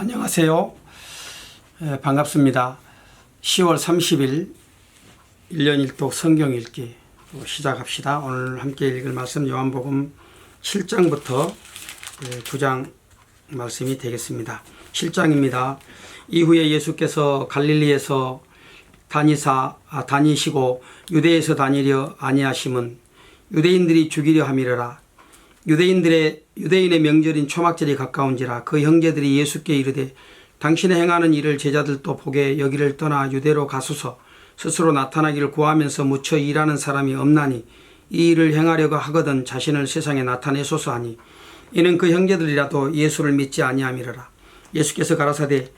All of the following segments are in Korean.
안녕하세요. 에, 반갑습니다. 10월 30일 1년 1독 성경 읽기 또 시작합시다. 오늘 함께 읽을 말씀 요한복음 7장부터 9장 말씀이 되겠습니다. 7장입니다. 이후에 예수께서 갈릴리에서 다니사 아, 다니시고 유대에서 다니려 아니하심은 유대인들이 죽이려 함이라 유대인들의 유대인의 명절인 초막절이 가까운지라 그 형제들이 예수께 이르되 당신의 행하는 일을 제자들도 보게 여기를 떠나 유대로 가소서. 스스로 나타나기를 구하면서 무쳐 일하는 사람이 없나니 이 일을 행하려고 하거든 자신을 세상에 나타내소서 하니 이는 그 형제들이라도 예수를 믿지 아니함이라. 예수께서 가라사대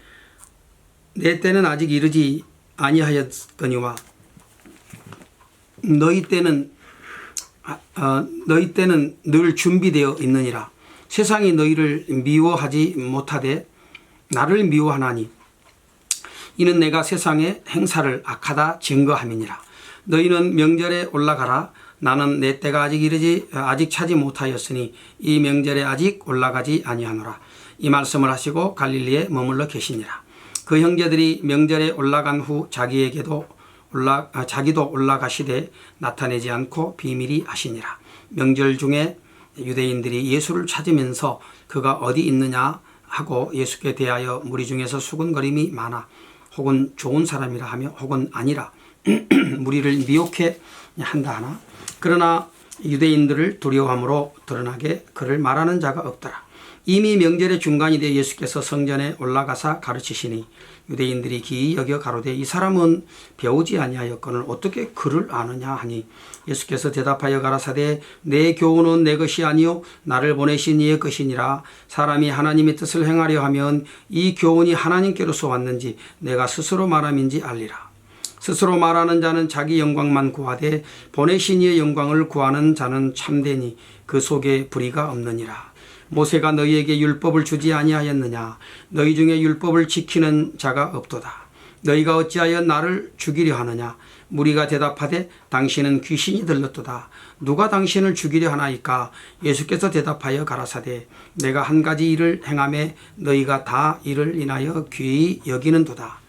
내 때는 아직 이르지 아니하였거니와 너희 때는 아, 어, 너희 때는 늘 준비되어 있느니라. 세상이 너희를 미워하지 못하되 나를 미워하나니 이는 내가 세상의 행사를 악하다 증거함이니라. 너희는 명절에 올라가라. 나는 내 때가 아직 이르지 아직 차지 못하였으니 이 명절에 아직 올라가지 아니하노라. 이 말씀을 하시고 갈릴리에 머물러 계시니라. 그 형제들이 명절에 올라간 후 자기에게도 올라 아, 자기도 올라가시되 나타내지 않고 비밀이 하시니라. 명절 중에 유대인들이 예수를 찾으면서 그가 어디 있느냐 하고 예수께 대하여 무리 중에서 수군거림이 많아 혹은 좋은 사람이라 하며 혹은 아니라 무리를 미혹해 한다 하나 그러나 유대인들을 두려워함으로 드러나게 그를 말하는 자가 없더라. 이미 명절의 중간이 되어 예수께서 성전에 올라가사 가르치시니 유대인들이 기이 여겨 가로되 이 사람은 배우지 아니하였거늘 어떻게 그를 아느냐 하니 예수께서 대답하여 가라사대 내 교훈은 내 것이 아니요 나를 보내신 이의 것이니라. 사람이 하나님의 뜻을 행하려 하면 이 교훈이 하나님께로서 왔는지 내가 스스로 말함인지 알리라. 스스로 말하는 자는 자기 영광만 구하되 보내신 이의 영광을 구하는 자는 참되니 그 속에 불의가 없느니라 모세가 너희에게 율법을 주지 아니하였느냐? 너희 중에 율법을 지키는 자가 없도다. 너희가 어찌하여 나를 죽이려 하느냐? 무리가 대답하되 당신은 귀신이 들렸도다. 누가 당신을 죽이려 하나이까? 예수께서 대답하여 가라사대 내가 한 가지 일을 행함에 너희가 다 이를 인하여 귀히 여기는도다. 아,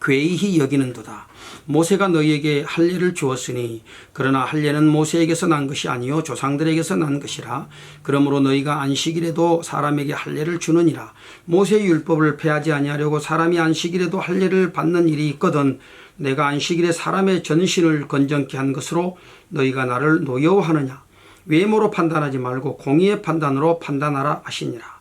괴이히 여기는도다. 모세가 너희에게 할례를 주었으니 그러나 할례는 모세에게서 난 것이 아니요 조상들에게서 난 것이라. 그러므로 너희가 안식일에도 사람에게 할례를 주느니라. 모세의 율법을 폐하지 아니하려고 사람이 안식일에도 할례를 받는 일이 있거든 내가 안식일에 사람의 전신을 건전케 한 것으로 너희가 나를 노여워하느냐. 외모로 판단하지 말고 공의의 판단으로 판단하라 하시니라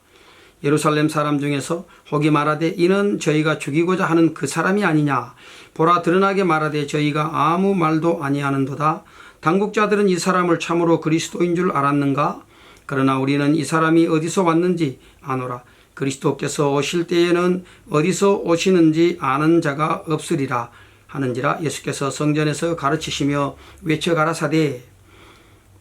예루살렘 사람 중에서 혹이 말하되 이는 저희가 죽이고자 하는 그 사람이 아니냐? 보라 드러나게 말하되 저희가 아무 말도 아니하는도다. 당국자들은 이 사람을 참으로 그리스도인 줄 알았는가? 그러나 우리는 이 사람이 어디서 왔는지 아노라. 그리스도께서 오실 때에는 어디서 오시는지 아는 자가 없으리라 하는지라 예수께서 성전에서 가르치시며 외쳐 가라사대.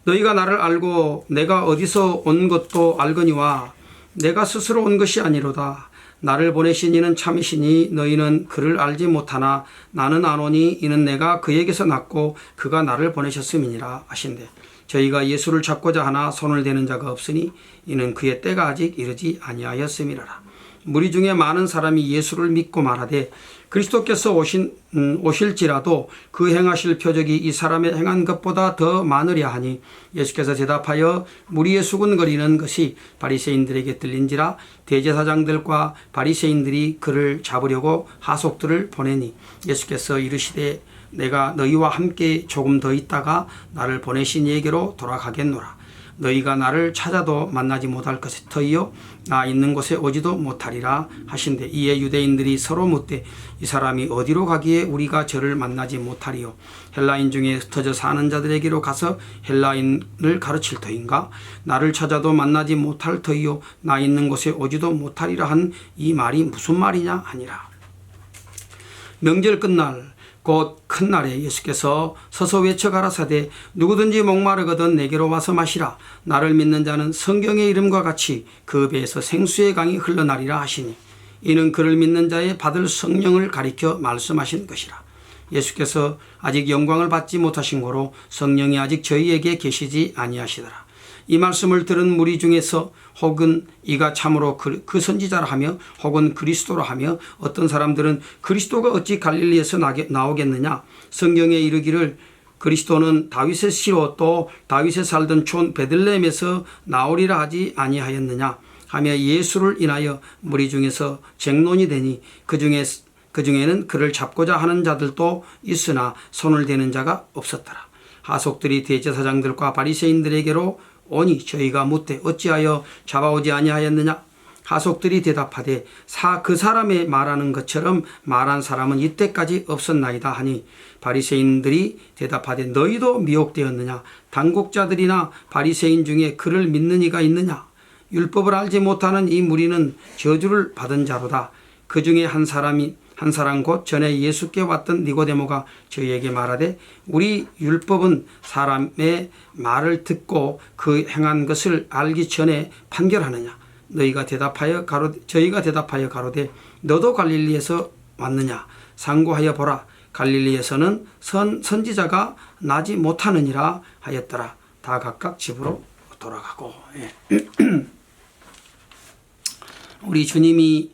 너희가 나를 알고 내가 어디서 온 것도 알거니와 내가 스스로 온 것이 아니로다. 나를 보내신 이는 참이시니 너희는 그를 알지 못하나 나는 아노니 이는 내가 그에게서 났고 그가 나를 보내셨음이니라 하신대. 저희가 예수를 잡고자 하나 손을 대는 자가 없으니 이는 그의 때가 아직 이르지 아니하였음이라. 무리 중에 많은 사람이 예수를 믿고 말하되 그리스도께서 오신 음, 오실지라도 그 행하실 표적이 이 사람의 행한 것보다 더 많으랴 하니 예수께서 대답하여 무리의 수군거리는 것이 바리새인들에게 들린지라 대제사장들과 바리새인들이 그를 잡으려고 하속들을 보내니 예수께서 이르시되 내가 너희와 함께 조금 더 있다가 나를 보내신 이에게로 돌아가겠노라. 너희가 나를 찾아도 만나지 못할 것이 터이요 나 있는 곳에 오지도 못하리라 하신대. 이에 유대인들이 서로 묻되 이 사람이 어디로 가기에 우리가 저를 만나지 못하리요? 헬라인 중에 흩어져 사는 자들에게로 가서 헬라인을 가르칠 터인가? 나를 찾아도 만나지 못할 터이요. 나 있는 곳에 오지도 못하리라 한 이 말이 무슨 말이냐 하니라. 명절 끝날 곧 큰 날에 예수께서 서서 외쳐 가라사대 누구든지 목마르거든 내게로 와서 마시라. 나를 믿는 자는 성경의 이름과 같이 그 배에서 생수의 강이 흘러나리라 하시니 이는 그를 믿는 자의 받을 성령을 가리켜 말씀하신 것이라. 예수께서 아직 영광을 받지 못하신 거로 성령이 아직 저희에게 계시지 아니하시더라 이 말씀을 들은 무리 중에서 혹은 이가 참으로 그, 그 선지자라 하며 혹은 그리스도라 하며 어떤 사람들은 그리스도가 어찌 갈릴리에서 나게, 나오겠느냐 성경에 이르기를 그리스도는 다윗의 씨로 또 다윗에 살던 촌 베들레헴에서 나오리라 하지 아니하였느냐 하며 예수를 인하여 무리 중에서 쟁론이 되니 그 중에 그 중에는 그를 잡고자 하는 자들도 있으나 손을 대는 자가 없었더라. 하속들이 대제사장들과 바리새인들에게로 오니 저희가 묻되 어찌하여 잡아오지 아니하였느냐? 하속들이 대답하되 사 그 사람의 말하는 것처럼 말한 사람은 이때까지 없었나이다 하니 바리새인들이 대답하되 너희도 미혹되었느냐? 당국자들이나 바리새인 중에 그를 믿는 이가 있느냐? 율법을 알지 못하는 이 무리는 저주를 받은 자로다. 그 중에 한 사람이 한 사람 곧 전에 예수께 왔던 니고데모가 저희에게 말하되 우리 율법은 사람의 말을 듣고 그 행한 것을 알기 전에 판결하느냐? 너희가 대답하여 가로 저희가 대답하여 가로되 너도 갈릴리에서 왔느냐? 상고하여 보라. 갈릴리에서는 선 선지자가 나지 못하느니라 하였더라. 다 각각 집으로 돌아가고 예. 우리 주님이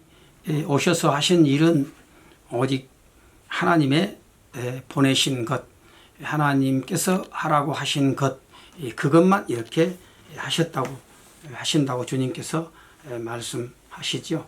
예, 오셔서 하신 일은 오직 하나님의 예, 보내신 것 하나님께서 하라고 하신 것 예, 그것만 이렇게 하셨다고 하신다고 주님께서 예, 말씀하시죠.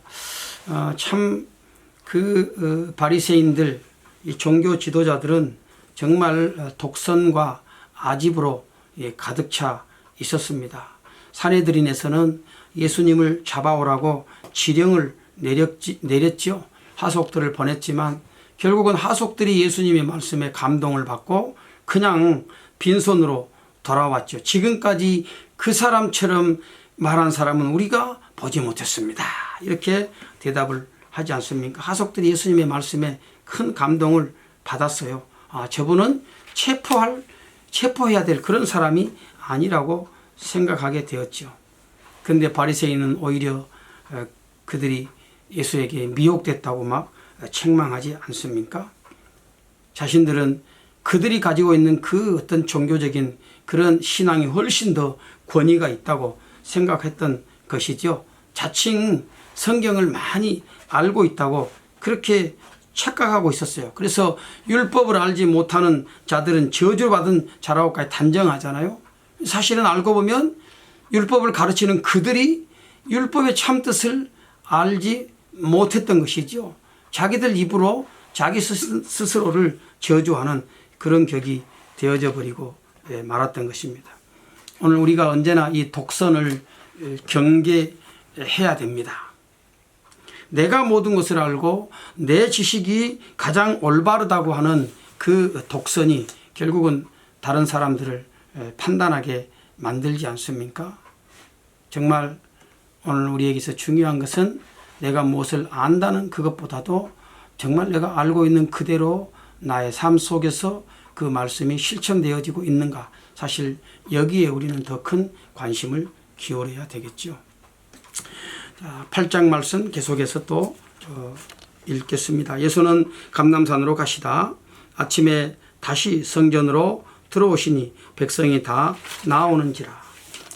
어, 참그 어, 바리새인들 이 종교 지도자들은 정말 어, 독선과 아집으로 예, 가득 차 있었습니다. 사내들인에서는 예수님을 잡아오라고 지령을 내렸지, 내렸지요. 하속들을 보냈지만 결국은 하속들이 예수님의 말씀에 감동을 받고 그냥 빈손으로 돌아왔죠. 지금까지 그 사람처럼 말한 사람은 우리가 보지 못했습니다. 이렇게 대답을 하지 않습니까? 하속들이 예수님의 말씀에 큰 감동을 받았어요. 아, 저분은 체포할, 체포해야 될 그런 사람이 아니라고 생각하게 되었죠. 근데 바리새인은 오히려 어, 그들이 예수에게 미혹됐다고 막 책망하지 않습니까? 자신들은 그들이 가지고 있는 그 어떤 종교적인 그런 신앙이 훨씬 더 권위가 있다고 생각했던 것이죠. 자칭 성경을 많이 알고 있다고 그렇게 착각하고 있었어요. 그래서 율법을 알지 못하는 자들은 저주받은 자라고까지 단정하잖아요. 사실은 알고 보면 율법을 가르치는 그들이 율법의 참뜻을 알지 못했던 것이죠. 자기들 입으로 자기 스스로를 저주하는 그런 격이 되어져 버리고 예, 말았던 것입니다. 오늘 우리가 언제나 이 독선을 경계해야 됩니다. 내가 모든 것을 알고 내 지식이 가장 올바르다고 하는 그 독선이 결국은 다른 사람들을 판단하게 만들지 않습니까? 정말 오늘 우리에게서 중요한 것은 내가 무엇을 안다는 그것보다도 정말 내가 알고 있는 그대로 나의 삶 속에서 그 말씀이 실천되어지고 있는가. 사실 여기에 우리는 더 큰 관심을 기울여야 되겠죠. 자, 8장 말씀 계속해서 또 어, 읽겠습니다. 예수는 감남산으로 가시다. 아침에 다시 성전으로 들어오시니 백성이 다 나오는지라.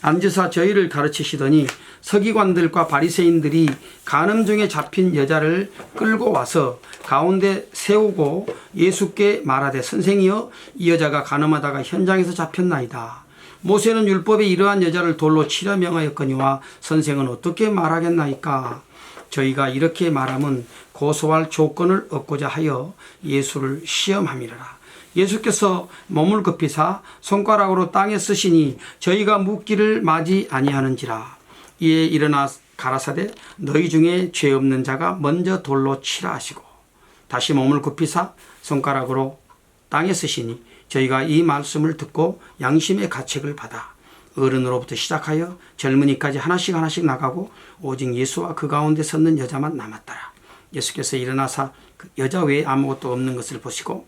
앉으사 저희를 가르치시더니 서기관들과 바리새인들이 간음 중에 잡힌 여자를 끌고 와서 가운데 세우고 예수께 말하되 선생이여 이 여자가 간음하다가 현장에서 잡혔나이다. 모세는 율법에 이러한 여자를 돌로 치려 명하였거니와 선생은 어떻게 말하겠나이까? 저희가 이렇게 말하면 고소할 조건을 얻고자 하여 예수를 시험함이라. 예수께서 몸을 급히사 손가락으로 땅에 쓰시니 저희가 묻기를 맞이 아니하는지라. 이에 일어나 가라사대 너희 중에 죄 없는 자가 먼저 돌로 치라 하시고 다시 몸을 굽히사 손가락으로 땅에 쓰시니 저희가 이 말씀을 듣고 양심의 가책을 받아 어른으로부터 시작하여 젊은이까지 하나씩 하나씩 나가고 오직 예수와 그 가운데 섰는 여자만 남았더라. 예수께서 일어나사 그 여자 외에 아무것도 없는 것을 보시고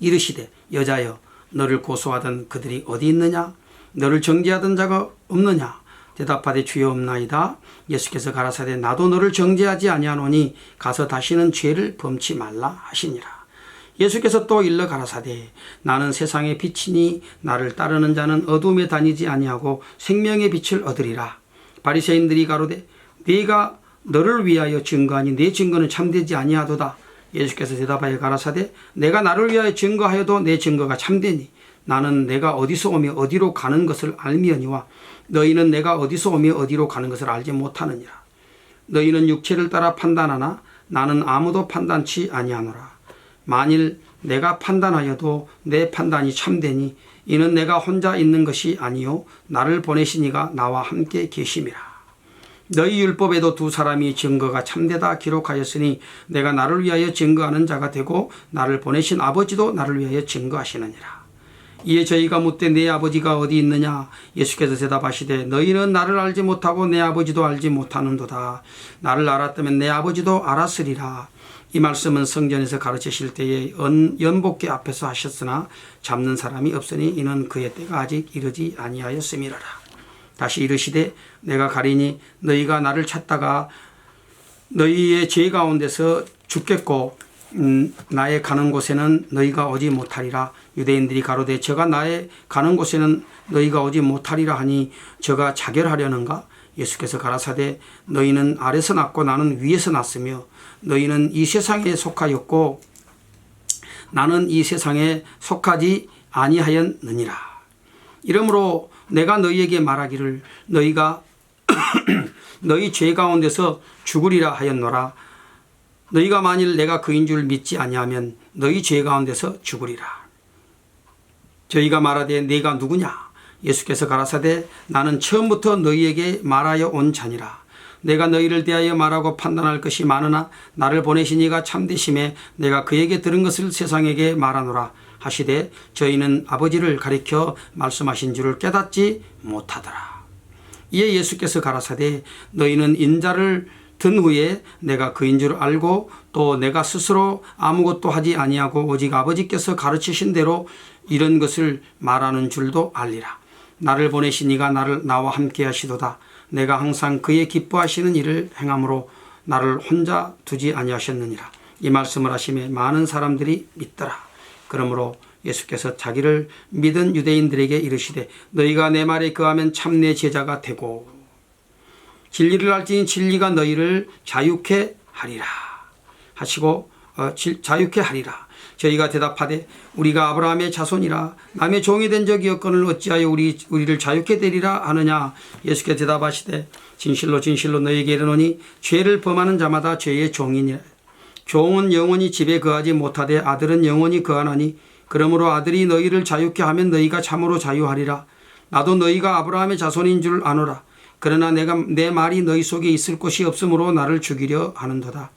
이르시되 여자여 너를 고소하던 그들이 어디 있느냐 너를 정죄하던 자가 없느냐 대답하되 주여 없나이다. 예수께서 가라사대 나도 너를 정죄하지 아니하노니 가서 다시는 죄를 범치 말라 하시니라. 예수께서 또 일러 가라사대 나는 세상의 빛이니 나를 따르는 자는 어둠에 다니지 아니하고 생명의 빛을 얻으리라. 바리새인들이 가로되 네가 너를 위하여 증거하니 네 증거는 참되지 아니하도다. 예수께서 대답하여 가라사대 내가 나를 위하여 증거하여도 내 증거가 참되니 나는 내가 어디서 오며 어디로 가는 것을 알미언니와 너희는 내가 어디서 오며 어디로 가는 것을 알지 못하느니라. 너희는 육체를 따라 판단하나 나는 아무도 판단치 아니하노라. 만일 내가 판단하여도 내 판단이 참되니 이는 내가 혼자 있는 것이 아니요 나를 보내시니가 나와 함께 계심이라. 너희 율법에도 두 사람이 증거가 참되다 기록하였으니 내가 나를 위하여 증거하는 자가 되고 나를 보내신 아버지도 나를 위하여 증거하시느니라 이에 저희가 묻되 내 아버지가 어디 있느냐? 예수께서 대답하시되 너희는 나를 알지 못하고 내 아버지도 알지 못하는도다. 나를 알았다면 내 아버지도 알았으리라. 이 말씀은 성전에서 가르치실 때에 연, 연복계 앞에서 하셨으나 잡는 사람이 없으니 이는 그의 때가 아직 이르지 아니하였음이라라. 다시 이르시되 내가 가리니 너희가 나를 찾다가 너희의 죄 가운데서 죽겠고 음, 나의 가는 곳에는 너희가 오지 못하리라 유대인들이 가로되 저가 나의 가는 곳에는 너희가 오지 못하리라 하니 저가 자결하려는가? 예수께서 가라사대 너희는 아래서 났고 나는 위에서 났으며 너희는 이 세상에 속하였고 나는 이 세상에 속하지 아니하였느니라. 이러므로 내가 너희에게 말하기를 너희가 너희 죄 가운데서 죽으리라 하였노라. 너희가 만일 내가 그인 줄 믿지 아니하면 너희 죄 가운데서 죽으리라 저희가 말하되 네가 누구냐? 예수께서 가라사대 나는 처음부터 너희에게 말하여 온 자니라. 내가 너희를 대하여 말하고 판단할 것이 많으나 나를 보내시니가 참되심에 내가 그에게 들은 것을 세상에게 말하노라 하시되 저희는 아버지를 가리켜 말씀하신 줄을 깨닫지 못하더라. 이에 예수께서 가라사대 너희는 인자를 든 후에 내가 그인 줄 알고 또 내가 스스로 아무것도 하지 아니하고 오직 아버지께서 가르치신 대로 이런 것을 말하는 줄도 알리라. 나를 보내시니가 나를 나와 함께 하시도다. 내가 항상 그의 기뻐하시는 일을 행함으로 나를 혼자 두지 아니하셨느니라. 이 말씀을 하심에 많은 사람들이 믿더라. 그러므로 예수께서 자기를 믿은 유대인들에게 이르시되 너희가 내 말에 그하면 참 내 제자가 되고 진리를 알지니 진리가 너희를 자유케 하리라 하시고 어, 지- 자유케 하리라 저희가 대답하되 우리가 아브라함의 자손이라 남의 종이 된 적이 없거늘 어찌하여 우리 우리를 자유케 되리라 하느냐? 예수께 대답하시되 진실로 진실로 너희에게 이르노니 죄를 범하는 자마다 죄의 종이니라. 종은 영원히 집에 거하지 못하되 아들은 영원히 거하나니 그러므로 아들이 너희를 자유케 하면 너희가 참으로 자유하리라. 나도 너희가 아브라함의 자손인 줄 아노라. 그러나 내가 내 말이 너희 속에 있을 곳이 없으므로 나를 죽이려 하는도다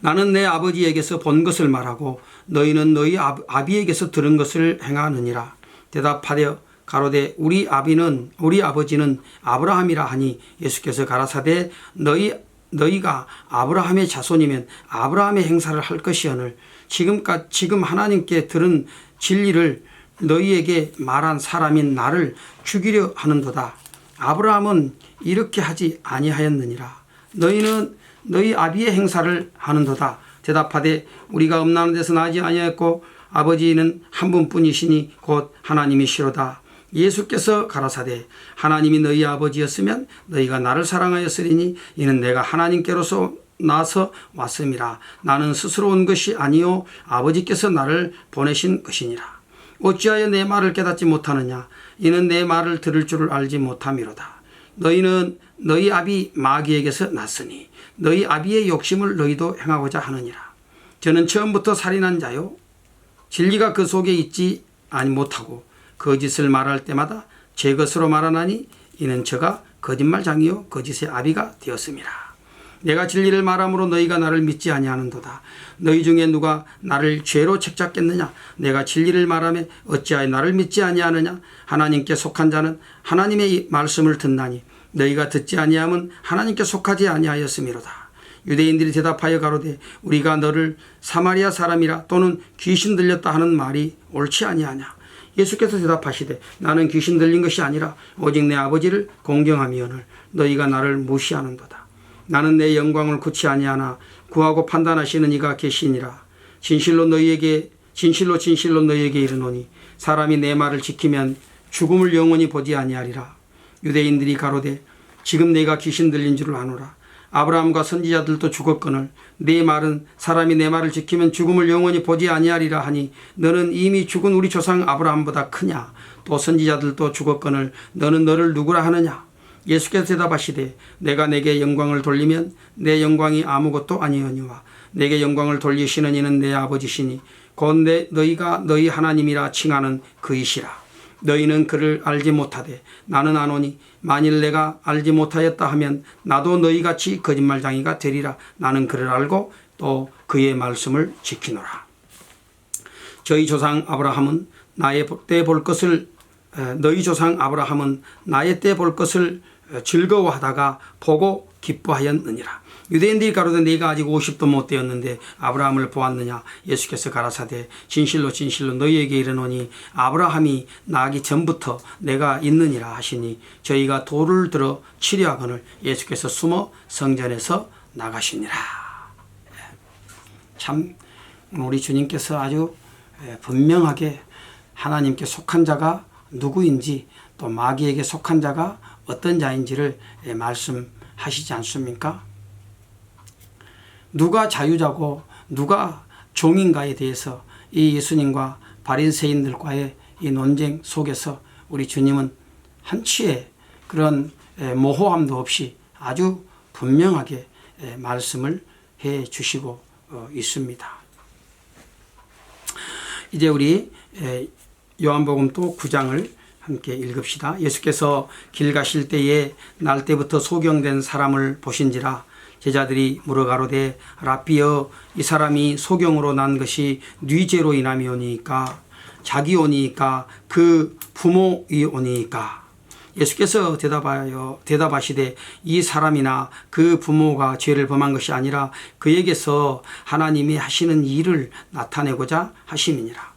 나는 내 아버지에게서 본 것을 말하고 너희는 너희 아- 아비에게서 들은 것을 행하느니라. 대답하되 가로되 우리 아비는 우리 아버지는 아브라함이라 하니 예수께서 가라사대 너희 너희가 아브라함의 자손이면 아브라함의 행사를 할 것이오늘 지금까 지금 하나님께 들은 진리를 너희에게 말한 사람인 나를 죽이려 하는도다. 아브라함은 이렇게 하지 아니하였느니라. 너희는 너희 아비의 행사를 하는도다. 대답하되 우리가 음란한 데서 나지 아니하였고 아버지는 한 분뿐이시니 곧 하나님이시로다. 예수께서 가라사대 하나님이 너희 아버지였으면 너희가 나를 사랑하였으리니 이는 내가 하나님께로서 나서 왔음이라. 나는 스스로 온 것이 아니요 아버지께서 나를 보내신 것이니라. 어찌하여 내 말을 깨닫지 못하느냐? 이는 내 말을 들을 줄을 알지 못함이로다. 너희는 너희 아비 마귀에게서 났으니 너희 아비의 욕심을 너희도 행하고자 하느니라 저는 처음부터 살인한 자요 진리가 그 속에 있지 아니 못하고 거짓을 말할 때마다 제 것으로 말하나니 이는 저가 거짓말장이요 거짓의 아비가 되었습니다. 내가 진리를 말함으로 너희가 나를 믿지 아니하는도다. 너희 중에 누가 나를 죄로 책잡겠느냐? 내가 진리를 말하며 어찌하여 나를 믿지 아니하느냐? 하나님께 속한 자는 하나님의 이 말씀을 듣나니 너희가 듣지 아니함은 하나님께 속하지 아니하였음이로다. 유대인들이 대답하여 가로되 우리가 너를 사마리아 사람이라 또는 귀신 들렸다 하는 말이 옳지 아니하냐? 예수께서 대답하시되 나는 귀신 들린 것이 아니라 오직 내 아버지를 공경하미언을 너희가 나를 무시하는도다. 나는 내 영광을 구치 아니하나 구하고 판단하시는 이가 계시니라. 진실로 너희에게 진실로 진실로 너희에게 이르노니 사람이 내 말을 지키면 죽음을 영원히 보지 아니하리라 유대인들이 가로되 지금 내가 귀신 들린 줄을 아노라. 아브라함과 선지자들도 죽었거늘 내 말은 사람이 내 말을 지키면 죽음을 영원히 보지 아니하리라 하니 너는 이미 죽은 우리 조상 아브라함보다 크냐? 또 선지자들도 죽었거늘 너는 너를 누구라 하느냐? 예수께서 대답하시되 내가 내게 영광을 돌리면 내 영광이 아무것도 아니오니와 내게 영광을 돌리시는 이는 내 아버지시니 곧 내 너희가 너희 하나님이라 칭하는 그이시라 너희는 그를 알지 못하되 나는 아노니 만일 내가 알지 못하였다 하면 나도 너희 같이 거짓말장이가 되리라 나는 그를 알고 또 그의 말씀을 지키노라 저희 조상 아브라함은 나의 때 볼 것을 에, 너희 조상 아브라함은 나의 때 볼 것을 에, 즐거워하다가 보고 기뻐하였느니라. 유대인들이 가로되 네가 아직 50도 못 되었는데 아브라함을 보았느냐? 예수께서 가라사대 진실로 진실로 너희에게 이르노니 아브라함이 나기 전부터 내가 있느니라 하시니 저희가 돌을 들어 치려 하거늘 예수께서 숨어 성전에서 나가시니라. 참 우리 주님께서 아주 예, 분명하게 하나님께 속한 자가 누구인지 또 마귀에게 속한 자가 어떤 자인지를 예, 말씀하시지 않습니까? 누가 자유자고 누가 종인가에 대해서 이 예수님과 바리새인들과의 이 논쟁 속에서 우리 주님은 한치의 그런 예, 모호함도 없이 아주 분명하게 예, 말씀을 해 주시고 어, 있습니다. 이제 우리 에, 요한복음 또 9장을 함께 읽읍시다. 예수께서 길 가실 때에 날 때부터 소경된 사람을 보신지라 제자들이 물어가로되 라비여 이 사람이 소경으로 난 것이 뉘죄로 인함이오니까 자기 오니까 그 부모이 오니까 예수께서 대답하여 대답하시되 이 사람이나 그 부모가 죄를 범한 것이 아니라 그에게서 하나님이 하시는 일을 나타내고자 하심이니라.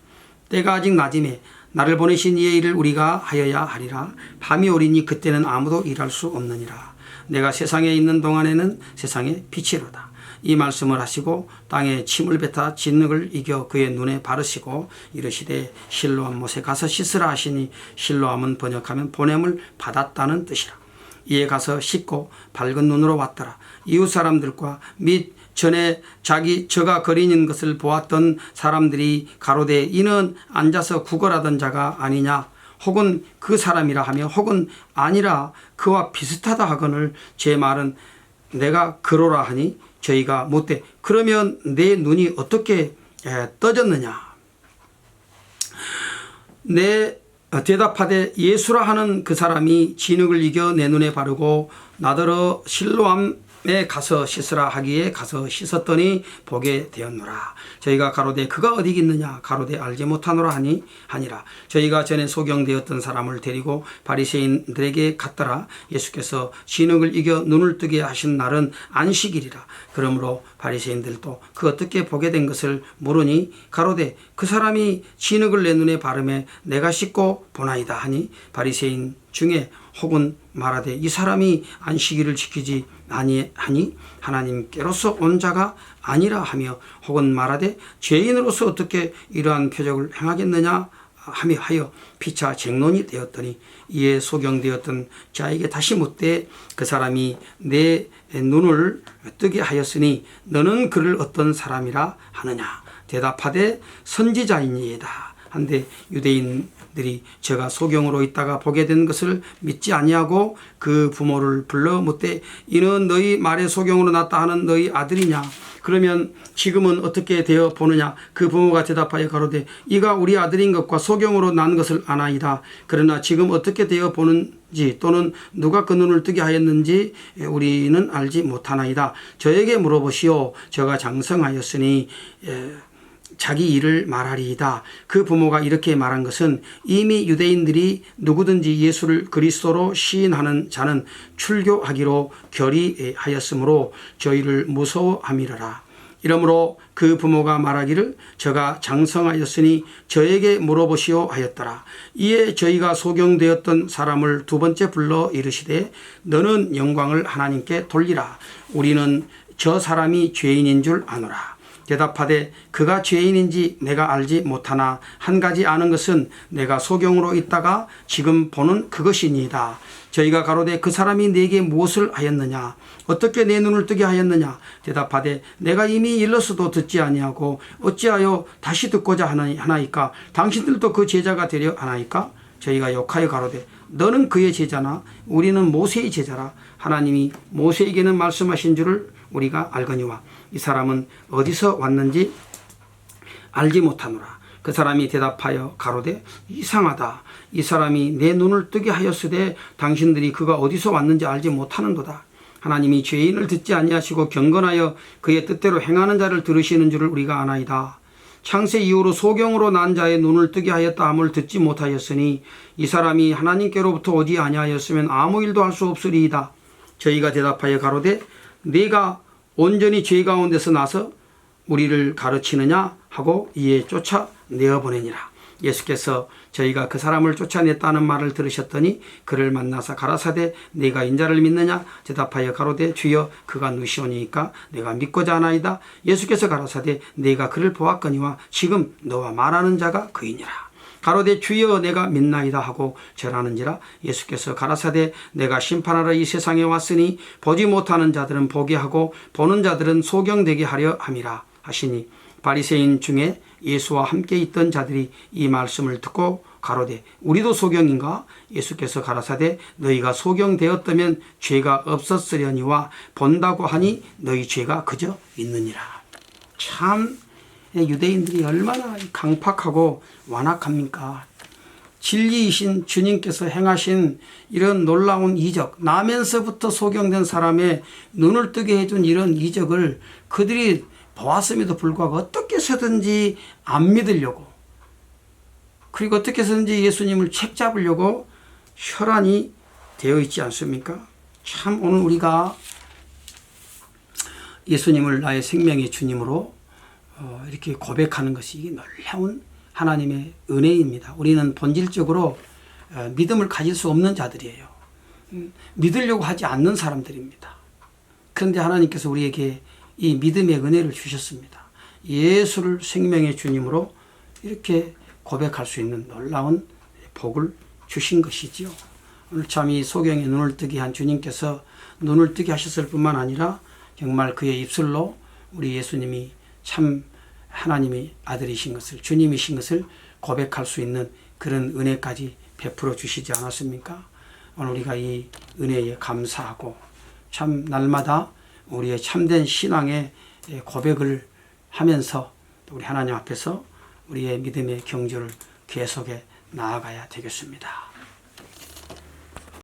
때가 아직 낮임에 나를 보내신 이의 일을 우리가 하여야 하리라. 밤이 오리니 그때는 아무도 일할 수 없느니라. 내가 세상에 있는 동안에는 세상의 빛이로다. 이 말씀을 하시고 땅에 침을 뱉어 진흙을 이겨 그의 눈에 바르시고 이르시되 실로암 못에 가서 씻으라 하시니 실로암은 번역하면 보냄을 받았다는 뜻이라. 이에 가서 씻고 밝은 눈으로 왔더라. 이웃 사람들과 및 전에 자기 저가 거린인 것을 보았던 사람들이 가로되 이는 앉아서 구걸하던 자가 아니냐 혹은 그 사람이라 하며 혹은 아니라 그와 비슷하다 하거늘 제 말은 내가 그로라 하니 저희가 못돼 그러면 내 눈이 어떻게 에, 떠졌느냐? 내 어, 대답하되 예수라 하는 그 사람이 진흙을 이겨 내 눈에 바르고 나더러 실로암 에 가서 씻으라 하기에 가서 씻었더니 보게 되었노라. 저희가 가로되 그가 어디 있느냐 가로되 알지 못하노라 하니 하니라. 저희가 전에 소경되었던 사람을 데리고 바리새인들에게 갔더라. 예수께서 진흙을 이겨 눈을 뜨게 하신 날은 안식일이라. 그러므로 바리새인들도 그 어떻게 보게 된 것을 물으니 가로되 그 사람이 진흙을 내 눈에 바르매 내가 씻고 보나이다 하니 바리새인 중에 혹은 말하되 이 사람이 안식일을 지키지 아니하니 하나님께로서 온 자가 아니라 하며 혹은 말하되 죄인으로서 어떻게 이러한 표적을 행하겠느냐 하며 하여 피차 쟁론이 되었더니 이에 소경되었던 자에게 다시 묻되 그 사람이 내 눈을 뜨게 하였으니 너는 그를 어떤 사람이라 하느냐? 대답하되 선지자이니이다. 한데 유대인 들이 제가 소경으로 있다가 보게 된 것을 믿지 아니하고 그 부모를 불러 묻되 이는 너희 말에 소경으로 났다 하는 너희 아들이냐? 그러면 지금은 어떻게 되어 보느냐? 그 부모가 대답하여 가로되 이가 우리 아들인 것과 소경으로 난 것을 아나이다. 그러나 지금 어떻게 되어 보는지 또는 누가 그 눈을 뜨게 하였는지 우리는 알지 못하나이다. 저에게 물어보시오. 저가 장성하였으니 에, 자기 일을 말하리이다. 그 부모가 이렇게 말한 것은 이미 유대인들이 누구든지 예수를 그리스도로 시인하는 자는 출교하기로 결의하였으므로 저희를 무서워함이라. 이러므로 그 부모가 말하기를 저가 장성하였으니 저에게 물어보시오 하였더라. 이에 저희가 소경되었던 사람을 두 번째 불러 이르시되 너는 영광을 하나님께 돌리라. 우리는 저 사람이 죄인인 줄 아노라. 대답하되 그가 죄인인지 내가 알지 못하나 한 가지 아는 것은 내가 소경으로 있다가 지금 보는 그것이니이다. 저희가 가로되 그 사람이 내게 무엇을 하였느냐? 어떻게 내 눈을 뜨게 하였느냐? 대답하되 내가 이미 일러서도 듣지 아니하고 어찌하여 다시 듣고자 하나이까? 당신들도 그 제자가 되려 하나이까? 저희가 욕하여 가로되 너는 그의 제자나 우리는 모세의 제자라. 하나님이 모세에게는 말씀하신 줄을 우리가 알거니와 이 사람은 어디서 왔는지 알지 못하노라. 그 사람이 대답하여 가로되 이상하다. 이 사람이 내 눈을 뜨게 하였으되 당신들이 그가 어디서 왔는지 알지 못하는도다. 하나님이 죄인을 듣지 아니하시고 경건하여 그의 뜻대로 행하는 자를 들으시는 줄을 우리가 아나이다. 창세 이후로 소경으로 난 자의 눈을 뜨게 하였다 함을 듣지 못하였으니 이 사람이 하나님께로부터 오지 아니하였으면 아무 일도 할 수 없으리이다. 저희가 대답하여 가로되 네가 온전히 죄 가운데서 나서 우리를 가르치느냐 하고 이에 쫓아 내어 보내니라. 예수께서 저희가 그 사람을 쫓아냈다는 말을 들으셨더니 그를 만나서 가라사대 네가 인자를 믿느냐? 대답하여 가로되 주여 그가 누시오니까 내가 믿고자 하나이다. 예수께서 가라사대 네가 그를 보았거니와 지금 너와 말하는 자가 그이니라 가로되 주여 내가 믿나이다 하고 절하는지라 예수께서 가라사대 내가 심판하러 이 세상에 왔으니 보지 못하는 자들은 보게 하고 보는 자들은 소경되게 하려 함이라 하시니 바리새인 중에 예수와 함께 있던 자들이 이 말씀을 듣고 가로되 우리도 소경인가? 예수께서 가라사대 너희가 소경되었다면 죄가 없었으려니와 본다고 하니 너희 죄가 그저 있느니라. 참 유대인들이 얼마나 강팍하고 완악합니까? 진리이신 주님께서 행하신 이런 놀라운 이적, 나면서부터 소경된 사람의 눈을 뜨게 해준 이런 이적을 그들이 보았음에도 불구하고 어떻게 해서든지 안 믿으려고 그리고 어떻게 해서든지 예수님을 책잡으려고 혈안이 되어 있지 않습니까? 참 오늘 우리가 예수님을 나의 생명의 주님으로 어, 이렇게 고백하는 것이 이게 놀라운 하나님의 은혜입니다. 우리는 본질적으로 어, 믿음을 가질 수 없는 자들이에요. 음, 믿으려고 하지 않는 사람들입니다. 그런데 하나님께서 우리에게 이 믿음의 은혜를 주셨습니다. 예수를 생명의 주님으로 이렇게 고백할 수 있는 놀라운 복을 주신 것이지요. 오늘 참 이 소경의 눈을 뜨게 한 주님께서 눈을 뜨게 하셨을 뿐만 아니라 정말 그의 입술로 우리 예수님이 참 하나님의 아들이신 것을 주님이신 것을 고백할 수 있는 그런 은혜까지 베풀어 주시지 않았습니까? 오늘 우리가 이 은혜에 감사하고 참 날마다 우리의 참된 신앙의 고백을 하면서 우리 하나님 앞에서 우리의 믿음의 경주를 계속해 나아가야 되겠습니다.